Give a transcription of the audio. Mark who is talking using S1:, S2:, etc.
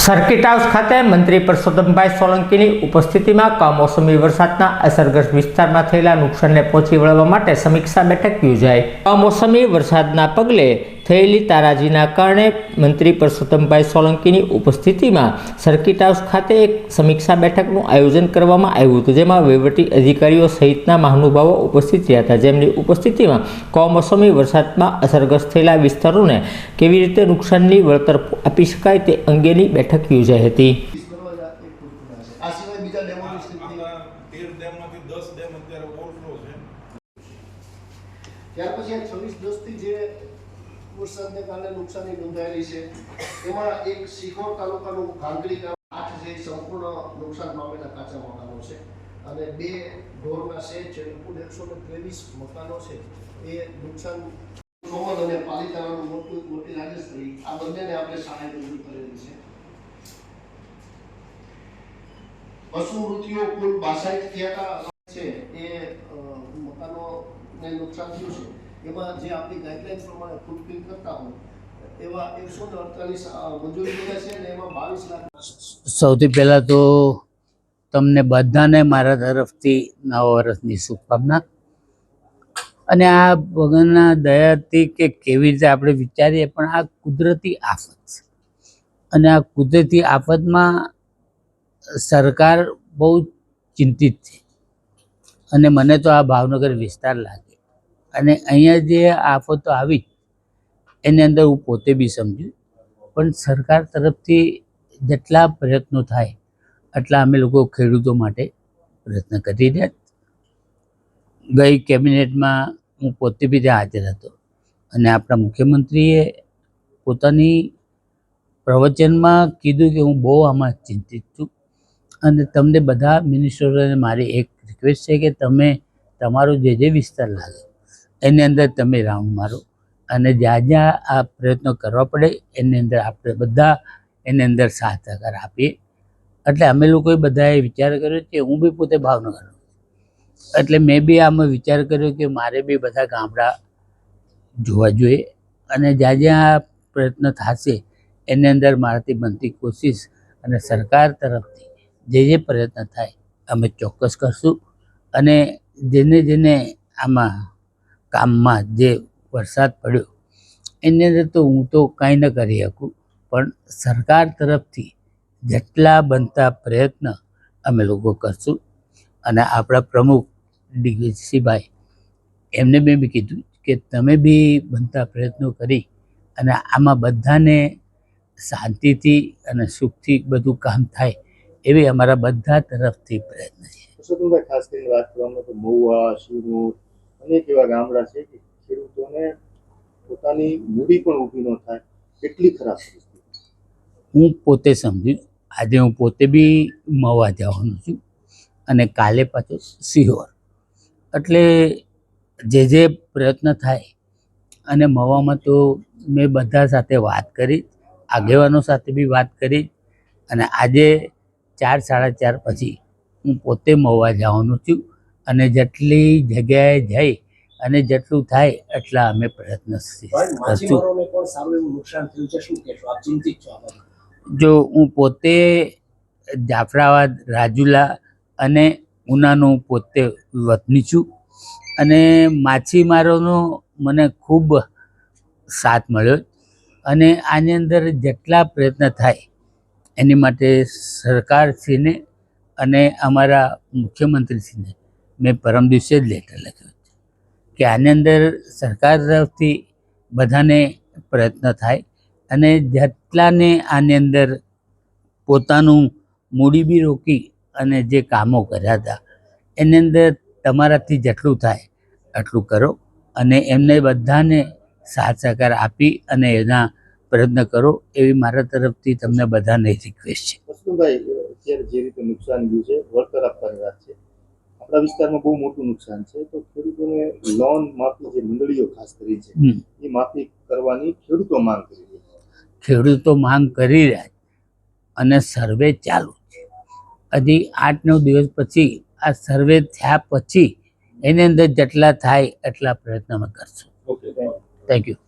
S1: Circuit house ખાતે મંત્રી પરસોત્તમભાઈ સોલંકીની ઉપસ્થિતિમાં કમોસમી વરસાદના અસરગ્રસ્ત વિસ્તારમાં થયેલા નુકસાનને પહોંચી વળવા માટે સમીક્ષા બેઠક યોજાઈ. કમોસમી વરસાદના પગલે થયેલી તારાજીના કારણે મંત્રી પરસોત્તમભાઈ સોલંકીની ઉપસ્થિતિમાં સર્કિટ હાઉસ ખાતે એક સમીક્ષા બેઠકનું આયોજન કરવામાં આવ્યું હતું જેમાં વહીવટી અધિકારીઓ સહિતના મહાનુભાવો ઉપસ્થિત રહ્યા હતા. જેમની ઉપસ્થિતિમાં કમોસમી વરસાદમાં અસરગ્રસ્ત થયેલા વિસ્તારોને કેવી રીતે નુકસાનની વળતર આપી શકાય તે અંગેની બેઠક યોજાઈ હતી.
S2: આ સિવાય બીજા ડેમોની સ્થિતિ?
S3: આપણા તેર ડેમમાંથી દસ ડેમ અત્યારે ઓવરફ્લો છે.
S2: ત્યાર પછી આ છવ્વીસ દસથી જે વરસાદને કારણે નુકસાની નોંધાયેલી છે. એમાં એક શિખોર તાલુકાનું ઘાંગડી ગામ આઠ જે સંપૂર્ણ નુકસાન પામેલા કાચા મકાનો છે. અને બે ઢોરના શેડ છે કુલ એકસો ત્રેવીસ મકાનો છે. એ નુકસાન કોમલ અને પાલિતાણાનું મોટું મોટી રાજેશ્વરી આ બંનેને આપણે સહાય મંજૂર કરેલી છે. પશુ મૃત્યુઓ કુલ બાસઠ થયા છે, એ મકાનોને નુકસાન થયું છે. એમાં જે આપણી ગાઈડલાઈન પ્રમાણે ફૂલફિલ કરતા હોય, એવા એકસો ને અડતાલીસ મંજૂરી કર્યા છે અને એમાં બાવીસ લાખ
S4: સૌથી પહેલાં તો તમને બધાને મારા તરફથી નવા વર્ષની શુભકામના. અને આ ભગવાનના દયાથી કે કેવી રીતે આપણે વિચારીએ, પણ આ કુદરતી આફત છે. અને આ કુદરતી આફતમાં સરકાર બહુ ચિંતિત છે. અને મને તો આ ભાવનગર વિસ્તાર લાગે અને અહીંયા જે આફતો આવી, એની અંદર હું પોતે બી સમજ્યું. પણ સરકાર તરફથી જેટલા પ્રયત્નો થાય એટલા અમે લોકો ખેડૂતો માટે પ્રયત્ન કરી રહ્યા ગઈ કેબિનેટમાં હું પોતે બી ત્યાં હાજર હતો અને આપણા મુખ્યમંત્રીએ પોતાની પ્રવચનમાં કીધું કે હું બહુ આમાં ચિંતિત છું. અને તમને બધા મિનિસ્ટરોને મારી એક રિક્વેસ્ટ છે કે તમે તમારો જે જે વિસ્તાર લાગે એની અંદર તમે રાઉન્ડ મારો. અને જ્યાં જ્યાં આ પ્રયત્નો કરવા પડે, એની અંદર આપણે બધા એની અંદર સાથ સહકાર આપીએ. એટલે અમે લોકોએ બધાએ વિચાર કર્યો કે હું બી પોતે ભાવનગર એટલે મેં બી આમાં વિચાર કર્યો કે મારે બી બધા ગામડા જોવા જોઈએ. અને જ્યાં જ્યાં આ પ્રયત્ન થશે, એની અંદર મારાથી બનતી કોશિશ અને સરકાર તરફથી જે જે પ્રયત્ન થાય, અમે ચોક્કસ કરશું. અને જેને જેને આમાં કામમાં જે વરસાદ પડ્યો, એની અંદર તો હું તો કાંઈ ન કરી શકું. પણ સરકાર તરફથી જેટલા બનતા પ્રયત્ન અમે લોકો કરશું. અને આપણા પ્રમુખ ડીસીભાઈ એમને મેં બી કીધું કે તમે બી બનતા પ્રયત્નો કરી અને આમાં બધાને શાંતિથી અને સુખથી બધું કામ થાય એવી અમારા બધા તરફથી પ્રયત્ન છે.
S5: ખાસ કરીને વાત કરવામાં તો મહુવા શિવનૂર અનેક એવા ગામડા છે કે ખેડૂતોને પોતાની મૂડી પણ ઊભી ન થાય એટલી ખરાબ
S4: હું પોતે સમજ્યું આજે હું પોતે બી મવા જવાનો છું અને કાલે પાછો સિહોર. એટલે જે જે પ્રયત્ન થાય અને મવામાં તો મેં બધા સાથે વાત કરી, આગેવાનો સાથે બી વાત કરી અને આજે ચાર, સાડા ચાર પછી હું પોતે મવા જવાનું છું. અને જેટલી જગ્યાએ જઈ અને જેટલું થાય એટલા અમે પ્રયત્ન કરશું? જો હું પોતે જાફરાબાદ રાજુલા અને ઉનાનો પોતે વતની છું અને માછીમારોનો મને ખૂબ સાથ મળ્યો અને આની અંદર જેટલા પ્રયત્ન થાય એની માટે સરકારશ્રીને અને અમારા મુખ્યમંત્રીશ્રીને મેં પરમ દિવસે જ લેટર લખ્યો કે આની અંદર સરકાર તરફથી બધાને પ્રયત્ન થાય અને જેટલાને આની અંદર પોતાનું મૂડી બી રોકી અને જે કામો કર્યા હતા, એની અંદર તમારાથી જેટલું થાય એટલું કરો અને એમને બધાને સાથ સહકાર આપી અને એના પ્રયત્ન કરો એવી મારા તરફથી તમને બધાને રિક્વેસ્ટ છે.
S5: જે રીતે નુકસાન છે, વળતર આપવાની વાત છે આપણા વિસ્તારમાં બહુ મોટું નુકસાન છે. તો ખેડૂતોને લોન માફી જે મંડળીઓ ખાસ કરી છે એ માફી કરવાની ખેડૂતો માંગ કરી રહ્યા છે.
S4: ખેડૂતો માંગ કરી રહ્યા છે અને સર્વે ચાલુ છે. હજી આઠ નવ દિવસ પછી આ સર્વે થયા પછી એની અંદર જેટલા થાય એટલા પ્રયત્ન અમે કરશું.
S5: Okay
S4: thank you